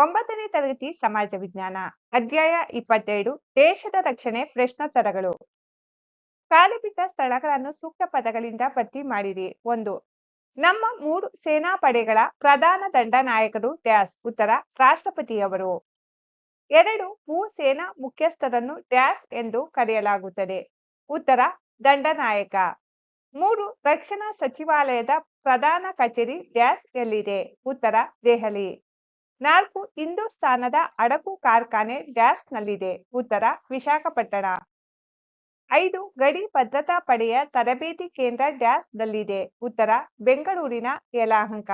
ಒಂಬತ್ತನೇ ತರಗತಿ ಸಮಾಜ ವಿಜ್ಞಾನ, ಅಧ್ಯಾಯ ಇಪ್ಪತ್ತೆರಡು, ದೇಶದ ರಕ್ಷಣೆ ಪ್ರಶ್ನೋತ್ತರಗಳು. ಬಿಟ್ಟ ಸ್ಥಳಗಳನ್ನು ಸೂಕ್ತ ಪದಗಳಿಂದ ಭರ್ತಿ ಮಾಡಿರಿ ಒಂದು, ನಮ್ಮ ಮೂರು ಸೇನಾ ಪಡೆಗಳ ಪ್ರಧಾನ ದಂಡನಾಯಕರು ಡ್ಯಾಸ್, ಉತ್ತರ, ರಾಷ್ಟ್ರಪತಿಯವರು. ಎರಡು ಭೂ ಸೇನಾ ಮುಖ್ಯಸ್ಥರನ್ನು ಡ್ಯಾಸ್ ಎಂದು ಕರೆಯಲಾಗುತ್ತದೆ. ಉತ್ತರ ದಂಡನಾಯಕ ಮೂರು, ರಕ್ಷಣಾ ಸಚಿವಾಲಯದ ಪ್ರಧಾನ ಕಚೇರಿ ಡ್ಯಾಸ್ ಎಲ್ಲಿದೆ ಉತ್ತರ, ದೆಹಲಿ. ನಾಲ್ಕು ಹಿಂದೂಸ್ತಾನದ ಅಡಕು ಕಾರ್ಖಾನೆ ಡ್ಯಾಸ್ ನಲ್ಲಿದೆ ಉತ್ತರ ವಿಶಾಖಪಟ್ಟಣ. ಐದು ಗಡಿ ಭದ್ರತಾ ಪಡೆಯ ತರಬೇತಿ ಕೇಂದ್ರ ಡ್ಯಾಸ್ ನಲ್ಲಿದೆ ಉತ್ತರ ಬೆಂಗಳೂರಿನ ಯಲಹಂಕ.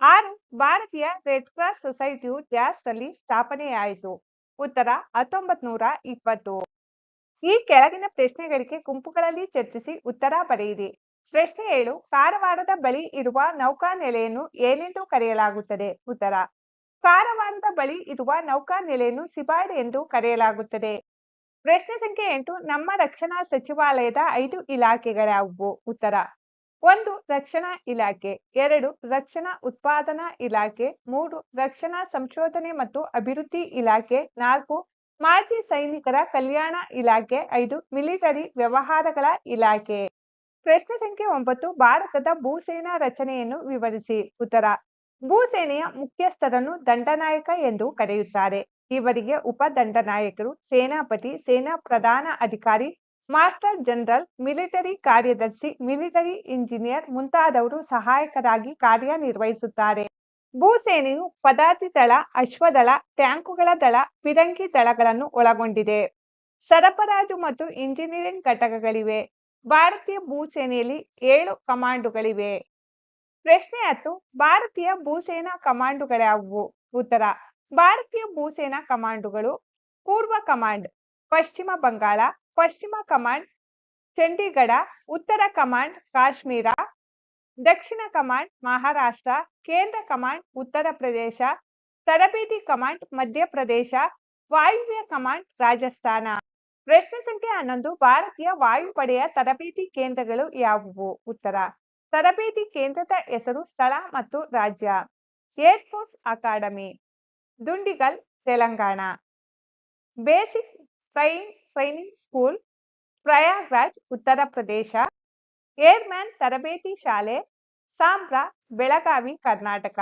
ಆರು ಭಾರತೀಯ ರೆಡ್ ಕ್ರಾಸ್ ಸೊಸೈಟಿಯು ಡ್ಯಾಸ್ನಲ್ಲಿ ಸ್ಥಾಪನೆಯಾಯಿತು. ಉತ್ತರ ಹತ್ತೊಂಬತ್ ನೂರ ಇಪ್ಪತ್ತು. ಈ ಕೆಳಗಿನ ಪ್ರಶ್ನೆಗಳಿಗೆ ಗುಂಪುಗಳಲ್ಲಿ ಚರ್ಚಿಸಿ ಉತ್ತರ ಬರೆಯಿರಿ ಪ್ರಶ್ನೆ ಏಳು, ಕಾರವಾರದ ಬಳಿ ಇರುವ ನೌಕಾನೆಲೆಯನ್ನು ಏನೆಂದು ಕರೆಯಲಾಗುತ್ತದೆ? ಉತ್ತರ, ಕಾರವಾರದ ಬಳಿ ಇರುವ ನೌಕಾ ನೆಲೆಯನ್ನು ಸಿಬಾಡ್ ಎಂದು ಕರೆಯಲಾಗುತ್ತದೆ. ಪ್ರಶ್ನೆ ಸಂಖ್ಯೆ ಎಂಟು, ನಮ್ಮ ರಕ್ಷಣಾ ಸಚಿವಾಲಯದ ಐದು ಇಲಾಖೆಗಳ್ಯಾವುವು ಉತ್ತರ, ಒಂದು, ರಕ್ಷಣಾ ಇಲಾಖೆ, ಎರಡು, ರಕ್ಷಣಾ ಉತ್ಪಾದನಾ ಇಲಾಖೆ, ಮೂರು, ರಕ್ಷಣಾ ಸಂಶೋಧನೆ ಮತ್ತು ಅಭಿವೃದ್ಧಿ ಇಲಾಖೆ, ನಾಲ್ಕು, ಮಾಜಿ ಸೈನಿಕರ ಕಲ್ಯಾಣ ಇಲಾಖೆ, ಐದು, ಮಿಲಿಟರಿ ವ್ಯವಹಾರಗಳ ಇಲಾಖೆ. ಪ್ರಶ್ನೆ ಸಂಖ್ಯೆ ಒಂಬತ್ತು, ಭಾರತದ ಭೂಸೇನಾ ರಚನೆಯನ್ನು ವಿವರಿಸಿ. ಉತ್ತರ, ಭೂಸೇನೆಯ ಮುಖ್ಯಸ್ಥರನ್ನು ದಂಡನಾಯಕ ಎಂದು ಕರೆಯುತ್ತಾರೆ. ಇವರಿಗೆ ಉಪ ದಂಡನಾಯಕರು ಸೇನಾಪತಿ, ಸೇನಾ ಪ್ರಧಾನ ಅಧಿಕಾರಿ, ಮಾಸ್ಟರ್ ಜನರಲ್, ಮಿಲಿಟರಿ ಕಾರ್ಯದರ್ಶಿ, ಮಿಲಿಟರಿ ಇಂಜಿನಿಯರ್ ಮುಂತಾದವರು ಸಹಾಯಕರಾಗಿ ಕಾರ್ಯನಿರ್ವಹಿಸುತ್ತಾರೆ. ಭೂಸೇನೆಯು ಪದಾತಿ ದಳ, ಅಶ್ವದಳ, ಟ್ಯಾಂಕುಗಳ ದಳ, ಪಿರಂಗಿ ದಳಗಳನ್ನು ಒಳಗೊಂಡಿದೆ. ಸರಬರಾಜು ಮತ್ತು ಇಂಜಿನಿಯರಿಂಗ್ ಘಟಕಗಳಿವೆ. ಭಾರತೀಯ ಭೂಸೇನೆಯಲ್ಲಿ ಏಳು ಕಮಾಂಡುಗಳಿವೆ. ಪ್ರಶ್ನೆ ಹತ್ತು, ಭಾರತೀಯ ಭೂಸೇನಾ ಕಮಾಂಡುಗಳ್ಯಾವುವು ಉತ್ತರ, ಭಾರತೀಯ ಭೂಸೇನಾ ಕಮಾಂಡುಗಳು ಪೂರ್ವ ಕಮಾಂಡ್, ಪಶ್ಚಿಮ ಬಂಗಾಳ, ಪಶ್ಚಿಮ ಕಮಾಂಡ್, ಚಂಡೀಗಢ, ಉತ್ತರ ಕಮಾಂಡ್, ಕಾಶ್ಮೀರ, ದಕ್ಷಿಣ ಕಮಾಂಡ್, ಮಹಾರಾಷ್ಟ್ರ, ಕೇಂದ್ರ ಕಮಾಂಡ್, ಉತ್ತರ ಪ್ರದೇಶ, ತರಬೇತಿ ಕಮಾಂಡ್, ಮಧ್ಯಪ್ರದೇಶ, ವಾಯುವ್ಯ ಕಮಾಂಡ್, ರಾಜಸ್ಥಾನ. ಪ್ರಶ್ನೆ ಸಂಖ್ಯೆ ಹನ್ನೊಂದು, ಭಾರತೀಯ ವಾಯುಪಡೆಯ ತರಬೇತಿ ಕೇಂದ್ರಗಳು ಯಾವುವು? ಉತ್ತರ, ತರಬೇತಿ ಕೇಂದ್ರದ ಹೆಸರು ಸ್ಥಳ ಮತ್ತು ರಾಜ್ಯ. Air force academy, Dundigal, Telangana. Basic train, training school, Prayagraj, Uttar Pradesh. Airman ತರಬೇತಿ ಶಾಲೆ, Sambra, Belagavi, Karnataka.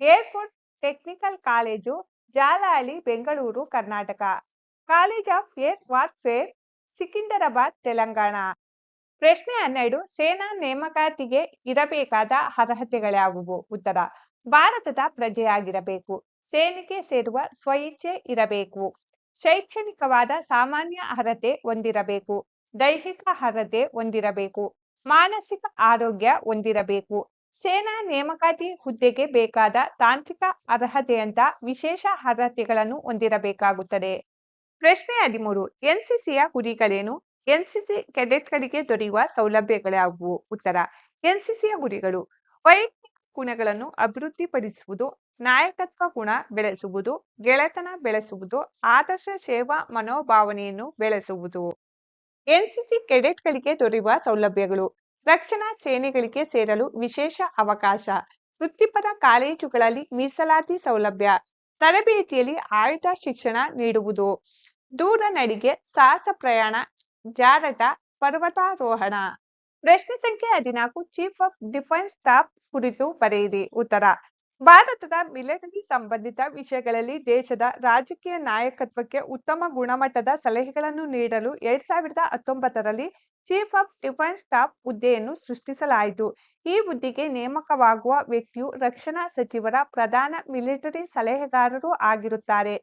Air force technical college, Jalahalli, Bengaluru, Karnataka. College of air warfare, Secunderabad, Telangana. ಪ್ರಶ್ನೆ ಹನ್ನೆರಡು, ಸೇನಾ ನೇಮಕಾತಿಗೆ ಇರಬೇಕಾದ ಅರ್ಹತೆಗಳ್ಯಾವುವು ಉತ್ತರ, ಭಾರತದ ಪ್ರಜೆಯಾಗಿರಬೇಕು. ಸೇನೆಗೆ ಸೇರುವ ಸ್ವಇಚ್ಛೆ ಇರಬೇಕು. ಶೈಕ್ಷಣಿಕವಾದ ಸಾಮಾನ್ಯ ಅರ್ಹತೆ ಹೊಂದಿರಬೇಕು. ದೈಹಿಕ ಅರ್ಹತೆ ಹೊಂದಿರಬೇಕು. ಮಾನಸಿಕ ಆರೋಗ್ಯ ಹೊಂದಿರಬೇಕು. ಸೇನಾ ನೇಮಕಾತಿ ಹುದ್ದೆಗೆ ಬೇಕಾದ ತಾಂತ್ರಿಕ ಅರ್ಹತೆಯಂತ ವಿಶೇಷ ಅರ್ಹತೆಗಳನ್ನು ಹೊಂದಿರಬೇಕಾಗುತ್ತದೆ. ಪ್ರಶ್ನೆ ಹದಿಮೂರು, ಎನ್ಸಿಸಿಯ ಗುರಿಗಳೇನು? ಎನ್ಸಿಸಿ ಕೆಡೆಟ್ಗಳಿಗೆ ದೊರೆಯುವ ಸೌಲಭ್ಯಗಳಾಗುವು ಉತ್ತರ, ಎನ್ಸಿಸಿಯ ಗುರಿಗಳು. ವೈಯಕ್ತಿಕ ಗುಣಗಳನ್ನು ಅಭಿವೃದ್ಧಿಪಡಿಸುವುದು, ನಾಯಕತ್ವ ಗುಣ ಬೆಳೆಸುವುದು, ಗೆಳೆತನ ಬೆಳೆಸುವುದು, ಆದರ್ಶ ಸೇವಾ ಮನೋಭಾವನೆಯನ್ನು ಬೆಳೆಸುವುದು. ಎನ್ಸಿಸಿ ಕೆಡೆಟ್ಗಳಿಗೆ ದೊರೆಯುವ ಸೌಲಭ್ಯಗಳು. ರಕ್ಷಣಾ ಸೇನೆಗಳಿಗೆ ಸೇರಲು ವಿಶೇಷ ಅವಕಾಶ. ವೃತ್ತಿಪರ ಕಾಲೇಜುಗಳಲ್ಲಿ ಮೀಸಲಾತಿ ಸೌಲಭ್ಯ. ತರಬೇತಿಯಲ್ಲಿ ಆಯುಧ ಶಿಕ್ಷಣ ನೀಡುವುದು. ದೂರ ನಡಿಗೆ ಸಾಹಸ ಪ್ರಯಾಣ, ಜಾರಟ, ಪರ್ವತಾರೋಹಣ. ಪ್ರಶ್ನೆ ಸಂಖ್ಯೆ ಹದಿನಾಲ್ಕು ಚೀಫ್ ಆಫ್ ಡಿಫೆನ್ಸ್ ಸ್ಟಾಫ್ ಕುರಿತು ಬರೆಯಿರಿ ಉತ್ತರ. ಭಾರತದ ಮಿಲಿಟರಿ ಸಂಬಂಧಿತ ವಿಷಯಗಳಲ್ಲಿ ದೇಶದ ರಾಜಕೀಯ ನಾಯಕತ್ವಕ್ಕೆ ಉತ್ತಮ ಗುಣಮಟ್ಟದ ಸಲಹೆಗಳನ್ನು ನೀಡಲು ಎರಡ್ ಸಾವಿರದ ಹತ್ತೊಂಬತ್ತರಲ್ಲಿ ಚೀಫ್ ಆಫ್ ಡಿಫೆನ್ಸ್ ಸ್ಟಾಫ್ ಹುದ್ದೆಯನ್ನು ಸೃಷ್ಟಿಸಲಾಯಿತು. ಈ ಹುದ್ದೆಗೆ ನೇಮಕವಾಗುವ ವ್ಯಕ್ತಿಯು ರಕ್ಷಣಾ ಸಚಿವರ ಪ್ರಧಾನ ಮಿಲಿಟರಿ ಸಲಹೆಗಾರರು ಆಗಿರುತ್ತಾರೆ.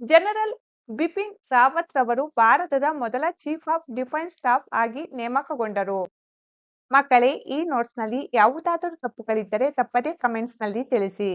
ಜನರಲ್ ಬಿಪಿನ್ ರಾವತ್ ರವರು ಭಾರತದ ಮೊದಲ ಚೀಫ್ ಆಫ್ ಡಿಫೆನ್ಸ್ ಸ್ಟಾಫ್ ಆಗಿ ನೇಮಕಗೊಂಡರು. ಮಕ್ಕಳೇ, ಈ ನೋಟ್ಸ್ನಲ್ಲಿ ಯಾವುದಾದರೂ ತಪ್ಪುಗಳಿದ್ದರೆ ತಪ್ಪದೇ ಕಮೆಂಟ್ಸ್ನಲ್ಲಿ ತಿಳಿಸಿ.